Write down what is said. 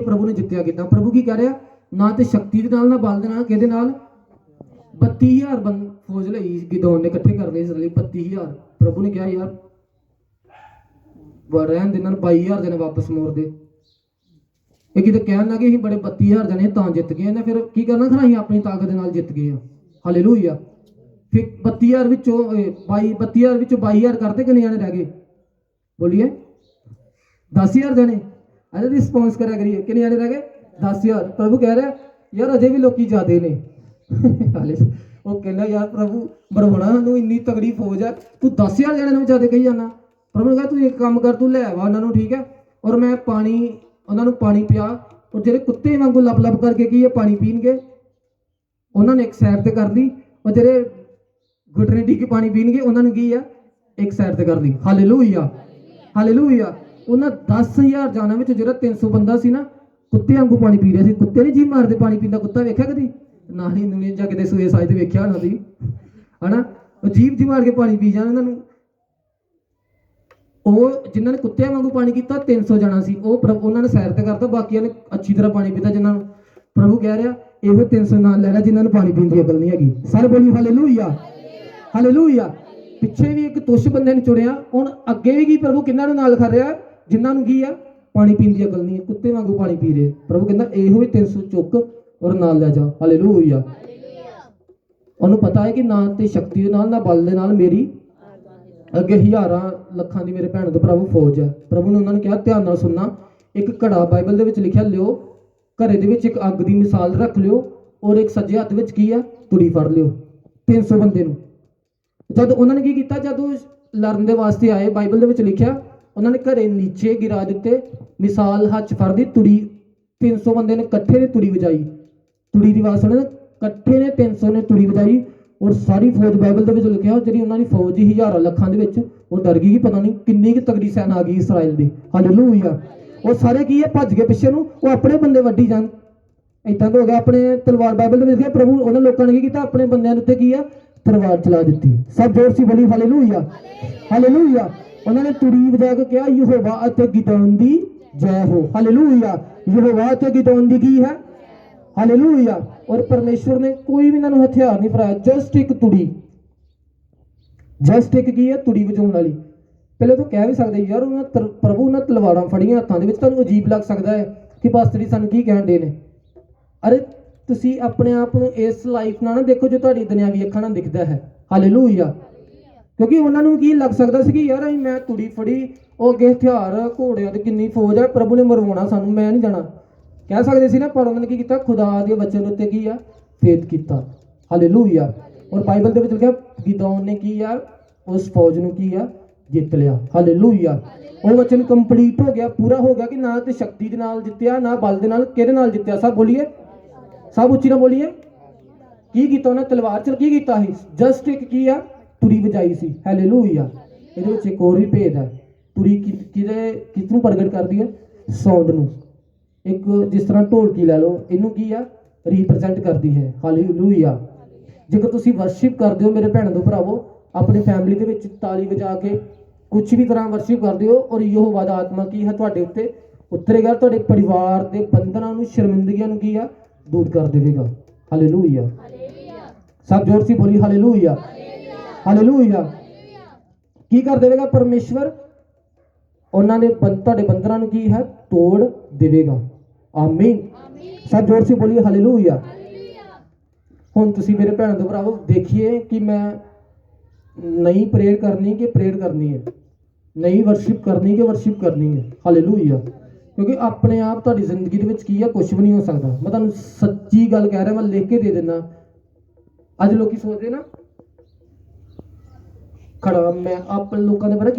ਪ੍ਰਭੂ ਨੇ ਜਿੱਤਿਆ ਕਿਦਾਂ ਪ੍ਰਭੂ ਕੀ ਕਹਿ ਰਿਹਾ? ਨਾ ਤੇ ਸ਼ਕਤੀ ਦੇ ਨਾਲ, ਨਾ ਬਲ ਦੇ ਨਾਲ, ਕਿਹਦੇ ਨਾਲ? 32000 ਬੰਦ ਫੌਜ ਲਈ ਗਿਦੋਨ ਨੇ ਇਕੱਠੇ ਕਰ ਲਏ ਇਸ ਲਈ 32000 ਪ੍ਰਭੂ ਨੇ ਕਿਹਾ, ਯਾਰ, ਵਾ ਦੇ ਇਹਨਾਂ ਨੂੰ 22000 ਜਣੇ ਵਾਪਸ ਮੋੜ ਦੇ। ਇਹ ਕਿਤੇ ਕਹਿਣ ਲੱਗੇ, ਅਸੀਂ ਬੜੇ 32000 ਜਣੇ ਤਾਂ ਜਿੱਤ ਗਏ ਨੇ ਫਿਰ ਕੀ ਕਰਨਾ? ਖਰਾ ਅਸੀਂ ਆਪਣੀ ਤਾਕਤ ਦੇ ਨਾਲ ਜਿੱਤ ਗਏ ਆ। ਹਾਲੇਲੂਇਆ। ਫਿਰ 32000 ਵਿੱਚੋਂ 22 32000 ਵਿੱਚੋਂ 22000 ਕਰਦੇ ਕਿੰਨੇ ਜਣੇ ਰਹਿ ਗਏ? ਬੋਲੀਏ। 10000 ਜਣੇ। ਅਜੇ ਰਿਸਪੌਂਸ ਕਰਿਆ ਕਰੀਏ ਕਿੰਨੇ ਜਾਣੇ ਰਹਿ ਗਏ 10000 ਪ੍ਰਭੂ ਕਹਿ ਰਿਹਾ ਯਾਰ ਅਜੇ ਵੀ ਲੋਕੀ ਜ਼ਿਆਦੇ ਨੇ ਹਾਲੇ ਉਹ ਕਹਿੰਦਾ ਯਾਰ ਪ੍ਰਭੂ ਬਰਵਣਾ ਨੂੰ ਇੰਨੀ ਤਗੜੀ ਫੌਜ ਹੈ ਤੂੰ 10000 ਜਣੇ ਨੂੰ ਜ਼ਿਆਦੇ ਕਹੀ ਜਾਂਦਾ ਪ੍ਰਭੂ ਨੇ ਕਿਹਾ ਤੂੰ ਇੱਕ ਕੰਮ ਕਰ ਤੂੰ ਲੈ ਆਵਾ ਉਹਨਾਂ ਨੂੰ ਠੀਕ ਹੈ ਔਰ ਮੈਂ ਪਾਣੀ ਉਹਨਾਂ ਨੂੰ ਪਾਣੀ ਪਿਆ ਔਰ ਜਿਹੜੇ ਕੁੱਤੇ ਵਾਂਗੂ ਲੱਪ ਲੱਪ ਕਰਕੇ ਕੀ ਹੈ ਪਾਣੀ ਪੀਣਗੇ ਉਹਨਾਂ ਨੇ ਇੱਕ ਸਾਈਡ ਤੇ ਕਰ ਲਈ ਔਰ ਜਿਹੜੇ ਗੁਟਰੇ ਡੀ ਕੇ ਪਾਣੀ ਪੀਣਗੇ ਉਹਨਾਂ ਨੂੰ ਕੀ ਆ ਇੱਕ ਸਾਈਡ ਤੇ ਕਰ ਲਈ ਹਾਲੇਲੂਇਆ ਹਾਲੇਲੂਇਆ ਉਹਨਾਂ 10000 ਜਾਨਾਂ ਵਿੱਚ ਜਿਹੜਾ 300 ਬੰਦਾ ਸੀ ਨਾ, ਕੁੱਤੇ ਵਾਂਗੂ ਪਾਣੀ ਪੀ ਰਿਹਾ ਸੀ। ਕੁੱਤੇ ਨਹੀਂ ਜੀ ਮਾਰਦੇ ਪਾਣੀ ਪੀਂਦਾ, ਕੁੱਤਾ ਵੇਖਿਆ ਕਦੀ? ਨਾ ਹੀ ਦੁਨੀਆ ਜਾ ਕਿਤੇ ਸੂਏ ਸਾਜ ਤੇ ਵੇਖਿਆ ਹੋਣਾ ਸੀ। ਹਨਾ? ਉਹ ਜੀਭ ਜੀ ਮਾਰ ਕੇ ਪਾਣੀ ਪੀ ਜਾਣ ਉਹਨਾਂ ਨੂੰ। ਉਹ ਜਿਨ੍ਹਾਂ ਨੇ ਕੁੱਤਿਆਂ ਵਾਂਗੂ ਪਾਣੀ ਕੀਤਾ 300 ਜਣਾ ਸੀ। ਉਹ ਉਹਨਾਂ ਨੇ ਸੈਰ ਤੇ ਕਰਤਾ, ਬਾਕੀਆਂ ਨੇ ਅੱਛੀ ਤਰ੍ਹਾਂ ਪਾਣੀ ਪੀਤਾ ਜਿਨ੍ਹਾਂ ਨੂੰ। ਪ੍ਰਭੂ ਕਹਿ ਰਿਹਾ, ਇਹੋ 300 ਨਾਲ ਲੈਣਾ ਜਿਨ੍ਹਾਂ ਨੂੰ ਪਾਣੀ ਪੀਣ ਦੀ ਅਕਲ ਨਹੀਂ ਹੈਗੀ। ਸਾਰੇ ਬੋਲੀ ਹਾਲੇਲੂਇਆ ਹਾਲੇਲੂਇਆ ਪਿੱਛੇ ਵੀ ਇੱਕ ਤੁਸ਼ ਬੰਦੇ ਨੇ ਚੁੜਿਆ ਹੁਣ ਅੱਗੇ ਵੀ ਕੀ ਪ੍ਰਭੂ ਕਿੰਨਾਂ ਨੂੰ ਨਾਲ ਕਰ ਰਿਹਾ? ਜਿਨ੍ਹਾਂ ਨੂੰ ਕੀ ਆ? ਪਾਣੀ ਪੀਣ ਦੀ ਅਕਲ ਨਹੀਂ ਹੈ, ਕੁੱਤੇ ਵਾਂਗੂ ਪਾਣੀ ਪੀ ਰਹੇ ਪ੍ਰਭੂ ਕਹਿੰਦਾ, ਇਹੋ ਵੀ 300 ਚੁੱਕ ਔਰ ਨਾਲ ਲੈ ਜਾ। ਹਾਲੇਲੂਇਆ ਉਹਨੂੰ ਪਤਾ ਹੈ ਕਿ ਨਾ ਤੇ ਸ਼ਕਤੀ ਦੇ ਨਾਲ, ਨਾ ਬਲ ਦੇ ਨਾਲ ਮੇਰੀ ਅੱਗੇ ਹਜ਼ਾਰਾਂ ਲੱਖਾਂ ਦੀ ਮੇਰੇ ਭੈਣ ਤੋਂ ਪ੍ਰਭੂ ਫੌਜ ਹੈ। ਪ੍ਰਭੂ ਨੇ ਉਹਨਾਂ ਨੂੰ ਕਿਹਾ, ਧਿਆਨ ਨਾਲ ਸੁਣਨਾ। ਇੱਕ ਘੜਾ ਬਾਈਬਲ ਦੇ ਵਿੱਚ ਲਿਖਿਆ, ਲਿਓ, ਘਰੇ ਦੇ ਵਿੱਚ ਇੱਕ ਅੱਗ ਦੀ ਮਿਸਾਲ ਰੱਖ ਲਿਓ ਔਰ ਇੱਕ ਸੱਜੇ ਹੱਥ ਵਿੱਚ ਕੀ ਆ? ਤੁੜੀ ਫੜ ਲਿਓ। 300 ਬੰਦੇ ਨੂੰ। ਜਦ ਉਹਨਾਂ ਨੇ ਕੀ ਕੀਤਾ? ਜਦ ਲੜਨ ਦੇ ਵਾਸਤੇ ਆਏ, ਬਾਈਬਲ ਦੇ ਵਿੱਚ ਲਿਖਿਆ ਉਹਨਾਂ ਨੇ ਘਰੇ ਨੀਚੇ ਗਿਰਾ ਦਿੱਤੇ, ਮਿਸਾਲ ਹੱਥ ਫੜਦੀ ਤੁੜੀ 300 ਬੰਦੇ ਨੇ ਇਕੱਠੇ ਨੇ ਤੁੜੀ ਵਜਾਈ। ਤੁੜੀ ਦੀ ਆਵਾਜ਼ ਸੁਣੇ, ਇਕੱਠੇ ਨੇ 300 ਨੇ ਤੁੜੀ ਵਜਾਈ ਔਰ ਸਾਰੀ ਫੌਜ ਬਾਈਬਲ ਦੇ ਵਿੱਚ ਲਿਖਿਆ ਜਿਹੜੀ ਉਹਨਾਂ ਦੀ ਫੌਜ ਸੀ ਹਜ਼ਾਰਾਂ ਲੱਖਾਂ ਦੇ ਵਿੱਚ, ਉਹ ਡਰ ਗਈ ਕਿ ਪਤਾ ਨਹੀਂ ਕਿੰਨੀ ਕਿ ਤਗੜੀ ਸੈਨਾ ਆ ਗਈ ਇਸਰਾਇਲ ਦੀ। ਹਾਲੇਲੂਇਆ ਉਹ ਸਾਰੇ ਕੀ ਹੈ, ਭੱਜ ਗਏ ਪਿੱਛੇ ਨੂੰ, ਉਹ ਆਪਣੇ ਬੰਦੇ ਵੱਢੀ ਜਾਣ। ਇਦਾਂ ਹੋ ਗਿਆ, ਆਪਣੇ ਤਲਵਾਰ ਬਾਈਬਲ ਦੇ ਵਿੱਚ ਲਿਖਿਆ, ਪ੍ਰਭੂ ਉਹਨਾਂ ਲੋਕਾਂ ਨੇ ਕੀ ਕੀਤਾ, ਆਪਣੇ ਬੰਦਿਆਂ ਦੇ ਉੱਤੇ ਕੀ ਆ, ਤਲਵਾਰ ਚਲਾ ਦਿੱਤੀ। ਸਭ ਜੋਰ ਸੀ, ਬੋਲੀ ਹਾਲੇਲੂਇਆ ਹਾਲੇਲੂਇਆ ਉਹਨਾਂ ਨੇ ਤੁਰੀ ਵਜਾ ਕੇ ਕਿਹਾ, ਯਹੋਵਾ ਅਤੇ ਗਿਦੌਨ ਦੀ ਜੈ ਹੋ। ਹਾਲੇਲੂਇਆ ਯਹੋਵਾ ਅਤੇ ਗਿਦੌਨ ਦੀ ਕੀ ਹੈ? ਹਾਲੇਲੂਇਆ ਔਰ ਪਰਮੇਸ਼ਵਰ ਨੇ ਕੋਈ ਵੀ ਇਹਨਾਂ ਨੂੰ ਹਥਿਆਰ ਨਹੀਂ ਫੜਾਇਆ ਜਸਟ ਇੱਕ ਤੁੜੀ ਜਸਟ ਇੱਕ ਕੀ ਹੈ? ਤੁੜੀ ਵਜਾਉਣ ਵਾਲੀ। ਪਹਿਲੇ ਤਾਂ ਕਹਿ ਵੀ ਸਕਦੇ, ਯਾਰ, ਉਹਨਾਂ ਤਰ- ਪ੍ਰਭੂ ਉਹਨਾਂ ਤਲਵਾਰਾਂ ਫੜੀਆਂ ਹੱਥਾਂ ਦੇ ਵਿੱਚ, ਤੁਹਾਨੂੰ ਅਜੀਬ ਲੱਗ ਸਕਦਾ ਹੈ ਕਿ ਪਾਸਟਰ ਜੀ ਸਾਨੂੰ ਕੀ ਕਹਿਣ ਦੇ ਨੇ। ਅਰੇ, ਤੁਸੀਂ ਆਪਣੇ ਆਪ ਨੂੰ ਇਸ ਲਾਈਫ ਨਾਲ ਨਾ ਦੇਖੋ ਜੋ ਤੁਹਾਡੀ ਦੁਨਿਆਵੀ ਅੱਖਾਂ ਨਾਲ ਦਿਖਦਾ ਹੈ। ਹਾਲੇਲੂਇਆ ਕਿਉਂਕਿ ਉਹਨਾਂ ਨੂੰ ਕੀ ਲੱਗ ਸਕਦਾ ਸੀ ਕਿ ਯਾਰ ਅਸੀਂ ਮੈਂ ਤੁੜੀ ਫੜੀ, ਉਹ ਅੱਗੇ ਹਥਿਆਰ, ਘੋੜਿਆਂ ਤੇ ਕਿੰਨੀ ਫੌਜ ਹੈ ਪ੍ਰਭੂ ਨੇ ਮਰਵਾਉਣਾ ਸਾਨੂੰ, ਮੈਂ ਨਹੀਂ ਜਾਣਾ। ਕਹਿ ਸਕਦੇ ਸੀ ਨਾ ਪਰ ਉਹਨਾਂ ਨੇ ਕੀ ਕੀਤਾ? ਖੁਦਾ ਦੇ ਵਚਨ ਉੱਤੇ ਕੀ ਆ? ਫੇਥ ਕੀਤਾ। ਹਾਲੇਲੂਇਆ ਔਰ ਬਾਈਬਲ ਦੇ ਵਿੱਚ ਲਿਖਿਆ, ਗਿਦੌਨ ਨੇ ਕੀ ਆ? ਉਸ ਫੌਜ ਨੂੰ ਕੀ ਆ? ਜਿੱਤ ਲਿਆ। ਹਾਲੇਲੂਇਆ ਉਹ ਵਚਨ ਕੰਪਲੀਟ ਹੋ ਗਿਆ, ਪੂਰਾ ਹੋ ਗਿਆ ਕਿ ਨਾ ਤੇ ਸ਼ਕਤੀ ਦੇ ਨਾਲ ਜਿੱਤਿਆ, ਨਾ ਬਲ ਦੇ ਨਾਲ, ਕਿਹਦੇ ਨਾਲ ਜਿੱਤਿਆ? ਸਭ ਬੋਲੀਏ। ਸਭ ਉੱਚੀ ਨਾਲ ਬੋਲੀਏ। ਕੀ ਕੀਤਾ ਉਹਨੇ? ਤਲਵਾਰ ਚਲ ਕੀ ਕੀਤਾ ਸੀ? ਜਸਟ ਇੱਕ ਕੀ ਆ? ਤੁਰੀ ਵਜਾਈ ਸੀ। ਹਾਲੇਲੂਇਆ ਇਹਦੇ ਵਿੱਚ ਇੱਕ ਹੋਰ ਵੀ ਭੇਦ ਹੈ। ਤੁਰੀ ਕਿਹਦੇ ਕਿਸ ਨੂੰ ਪ੍ਰਗਟ ਕਰਦੀ ਹੈ? ਸਾਊਂਡ ਨੂੰ। ਇੱਕ ਜਿਸ ਤਰ੍ਹਾਂ ਢੋਲਕੀ ਲੈ ਲਓ ਇਹਨੂੰ ਕੀ ਆ? ਰਿਪਰੈਜ਼ੈਂਟ ਕਰਦੀ ਹੈ। ਹਾਲੇਲੂਇਆ ਜੇਕਰ ਤੁਸੀਂ ਵਰਸ਼ਿਪ ਕਰਦੇ ਹੋ ਮੇਰੇ ਭੈਣਾਂ ਤੋਂ ਭਰਾਵੋ ਆਪਣੀ ਫੈਮਿਲੀ ਦੇ ਵਿੱਚ ਤਾਲੀ ਵਜਾ ਕੇ ਕੁਝ ਵੀ ਤਰ੍ਹਾਂ ਵਰਸ਼ਿਪ ਕਰਦੇ ਹੋ ਔਰ ਯਹੋਵਾ ਦਾ ਆਤਮਾ ਕੀ ਹੈ ਤੁਹਾਡੇ ਉੱਤੇ? ਉਤਰੇਗਾ ਤੁਹਾਡੇ ਪਰਿਵਾਰ ਦੇ ਬੰਧਨਾਂ ਨੂੰ ਸ਼ਰਮਿੰਦਗੀਆਂ ਨੂੰ ਕੀ ਆ? ਦੂਰ ਕਰ ਦੇਵੇਗਾ। ਹਾਲੇਲੂਇਆ ਸਭ ਜੋਰ ਸੀ ਬੋਲੀ ਹਾਲੇਲੂਇਆ ਹਾਲੇਲੂਇਆ ਕੀ ਕਰ ਦੇਵੇਗਾ ਪਰਮੇਸ਼ਵਰ? ਉਹਨਾਂ ਦੇ ਤੁਹਾਡੇ ਬੰਧਨਾਂ ਨੂੰ ਕੀ ਹੈ? ਤੋੜ ਦੇਵੇਗਾ। ਆਮੀਨ ਸਭ ਜੋਰ ਸੀ ਬੋਲੀ ਹਾਲੇਲੂਇਆ ਹੁਣ ਤੁਸੀਂ ਮੇਰੇ ਭੈਣ ਤੋਂ ਭਰਾਵੋ, ਦੇਖੀਏ ਕਿ ਮੈਂ ਨਹੀਂ ਪ੍ਰੇਅਰ ਕਰਨੀ ਕਿ ਪ੍ਰੇਅਰ ਕਰਨੀ ਹੈ। ਨਹੀਂ ਵਰਸ਼ਿਪ ਕਰਨੀ ਕਿ ਵਰਸ਼ਿਪ ਕਰਨੀ ਹੈ। ਹਾਲੇਲੂਇਆ ਕਿਉਂਕਿ ਆਪਣੇ ਆਪ ਤੁਹਾਡੀ ਜ਼ਿੰਦਗੀ ਦੇ ਵਿੱਚ ਕੀ ਹੈ? ਕੁਝ ਵੀ ਨਹੀਂ ਹੋ ਸਕਦਾ। ਮੈਂ ਤੁਹਾਨੂੰ ਸੱਚੀ ਗੱਲ ਕਹਿ ਰਿਹਾ, ਮੈਂ ਲਿਖ ਕੇ ਦੇ ਦਿੰਦਾ। ਅੱਜ ਲੋਕੀ ਸੋਚਦੇ ਨਾ ਖੜਾ ਮੈਂ ਆਪ ਲੋਕਾਂ ਦੇ ਪਤਾ ਕੀ